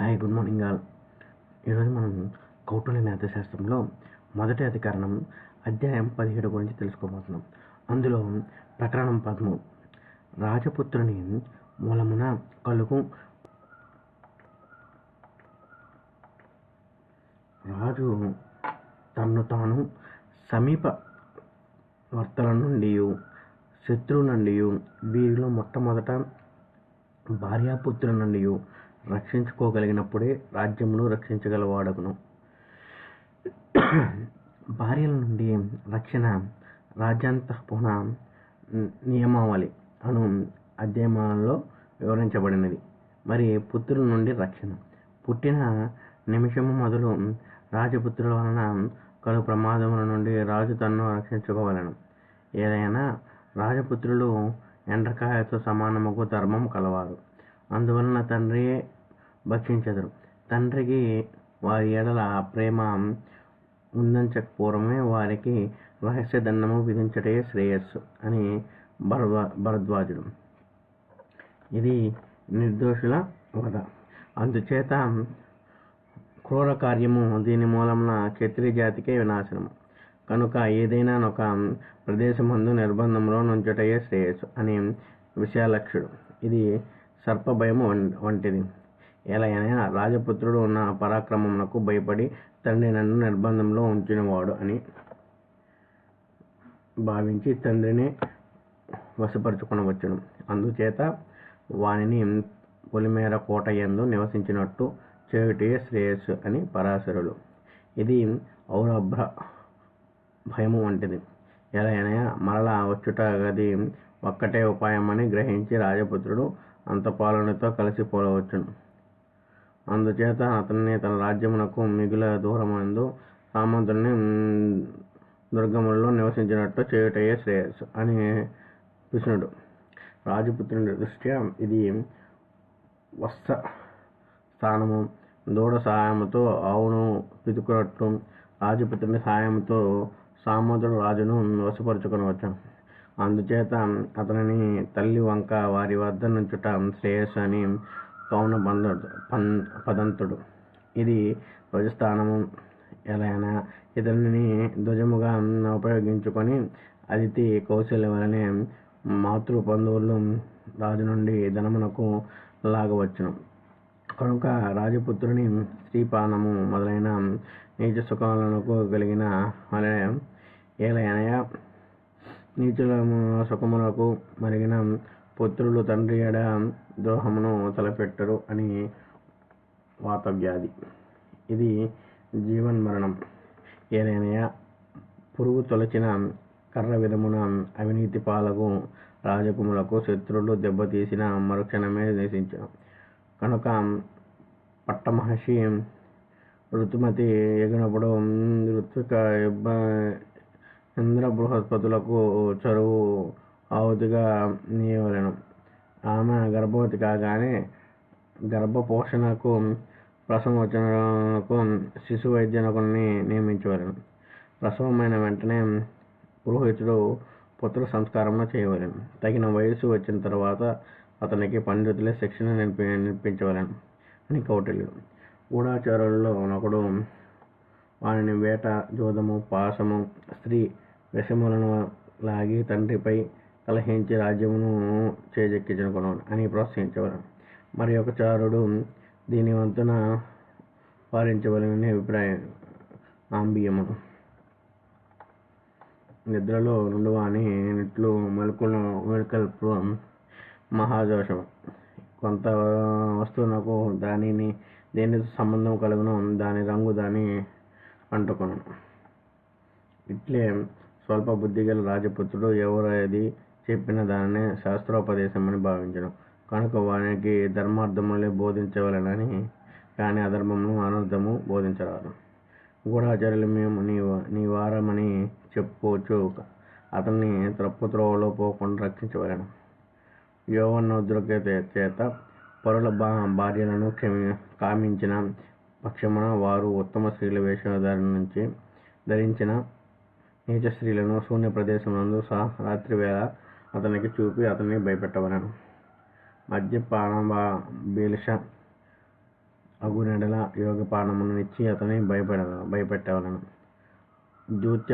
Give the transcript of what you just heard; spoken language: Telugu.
హాయ్ గుడ్ మార్నింగ్ ఆల్ ఈరోజు మనం కౌటిల్య న్యాయశాస్త్రంలో మొదటి అధికరణం అధ్యాయం పదిహేడు గురించి తెలుసుకోబోతున్నాం. అందులో ప్రకరణం పదము. రాజపుత్రుని మూలమున కలుగు. రాజు తన్ను తాను సమీప వర్తల నుండి శత్రువు నుండి వీరిలో మొట్టమొదట భార్యాపుత్రుల నుండి రక్షించుకోగలిగినప్పుడే రాజ్యమును రక్షించగలవాడగును. భార్యల నుండి రక్షణ రాజ్యాంతఃపున నియమావళి అను అధ్యయనంలో వివరించబడినది. మరి పుత్రుల నుండి రక్షణ. పుట్టిన నిమిషము మొదలు రాజపుత్రుల వలన కలు ప్రమాదముల నుండి రాజు తన్ను రక్షించుకోవలను. ఏదైనా రాజపుత్రులు ఎండ్రకాయతో సమానముకు ధర్మం కలవారు. అందువలన తండ్రియే భక్షించెదరు. తండ్రికి వారి ఎడల ప్రేమ ఉందంచక వారికి రహస్య దండము విధించటే శ్రేయస్సు అని భరద్వా భరద్వాజుడు. ఇది నిర్దోషుల వధ. అందుచేత క్రూర కార్యము దీని మూలమున క్షత్రియ జాతికే వినాశనము. కనుక ఏదైనా ఒక ప్రదేశమందు నిర్బంధంలో నుంచుటయే శ్రేయస్సు అని విశాలక్షుడు. ఇది సర్పభయము వంటిది. ఎలాగైనా రాజపుత్రుడు ఉన్న పరాక్రమమునకు భయపడి తండ్రి నన్ను నిర్బంధంలో ఉంచినవాడు అని భావించి తండ్రిని వశపరుచుకునవచ్చును. అందుచేత వానిని పొలిమేర కోట ఎందు నివసించినట్టు చేయుటే శ్రేయస్సు అని పరాశరులు ఇది ఔరభ్ర భయము వంటిది. ఎలాగైనా మరలా వచ్చుట గది ఒక్కటే ఉపాయమని గ్రహించి రాజపుత్రుడు అంతపాలనతో కలిసిపోవచ్చును. అందుచేత అతన్ని తన రాజ్యమునకు మిగుల దూరమందు సామంతుని దుర్గములలో నివసించినట్టు చేయుటయే శ్రేయస్సు అని కృష్ణుడు రాజపుత్రుని దృష్ట్యా ఇది వస్త స్థానము. దూడ సహాయముతో ఆవును పితుకునట్టు రాజపుత్రుని సహాయంతో సామంతుడు రాజును వశపరుచుకొనవచ్చు అందుచేత అతనిని తల్లి వంక వారి వద్ద నుంచుట శ్రేయస్సు అని పౌన బంధు పన్ పదంతుడు. ఇది ధ్వజస్థానము ఎలైనా ఇతనిని ధ్వజముగా ఉపయోగించుకొని అదితి కౌశల్య వలనే మాతృ బంధువులు రాజు నుండి ధనమునకు లాగవచ్చును. కనుక రాజపుత్రుని శ్రీపానము మొదలైన నీచ సుఖములకు కలిగిన వలె ఏలయనయ. నీచుల సుఖములకు మరిగిన పుత్రులు తండ్రి ఎడ ద్రోహమును తలపెట్టరు అని వాతవ్యాధి. ఇది జీవన్మరణం ఏదైనా పురుగు తొలచిన కర్ర విధమున అవినీతి పాలకు రాజకుములకు శత్రులు దెబ్బతీసిన మరుక్షణమే నిశించడం కనుక పట్టమహర్షి ఋతుమతి ఎగినప్పుడు ఋత్విక ఇబ్బ- ఇంద్ర బృహస్పతులకు చరువు ఆవుతుగా నీయవలెను ఆమె గర్భవతి కాగానే గర్భపోషణకు ప్రసవోచనకు శిశు వైద్యునకుని నియమించవలను. ప్రసవమైన వెంటనే పురోహితుడు పుత్ర సంస్కారమును చేయవలను. తగిన వయసు వచ్చిన తర్వాత అతనికి పండితులే శిక్షణ నేర్పి నేర్పించవలెను అని కౌటిల్యుడు. గూఢాచారులలో ఒకడు వానిని వేట జోదము పాసము స్త్రీ విషములను లాగి తండ్రిపై కలహించి రాజ్యమును చేజెక్కించుకున్నాడు అని ప్రోత్సహించేవారు మరి ఒక చారుడు దీని వంతున వారించవలనని అభిప్రాయం ఆంబియమును నిద్రలో నుండు అని నిట్లు మెలకులు మెలకల్పు మహాదోషం కొంత వస్తువునకు దానిని దేనితో సంబంధం కలుగును దాని రంగు దాని అంటుకొను ఇట్లే స్వల్ప బుద్ధిగల రాజపుత్రుడు ఎవరది చెప్పిన దానిని శాస్త్రోపదేశమని భావించను కనుక వానికి ధర్మార్థములే బోధించవలనని కానీ అధర్మమును అనర్థము బోధించరాదు. గూఢాచార్యులు మేము నీ నీ వారమని చెప్పుకోవచ్చు. అతన్ని తప్పు త్రోవలో పోకుండా రక్షించవలను. యౌవనోద్రక చేత పరుల బా భార్యలను క్షమి కామించిన పక్షమున వారు ఉత్తమ స్త్రీల వేషధారణ నుంచి ధరించిన నీచ స్త్రీలను శూన్య ప్రదేశమునందు సహా రాత్రి వేళ అతనికి చూపి అతన్ని భయపెట్టవలను. మద్యపాన బా- బేలిష అగు నెడల యోగపానమును ఇచ్చి అతని భయపెడ భయపెట్టవలను. దూత్య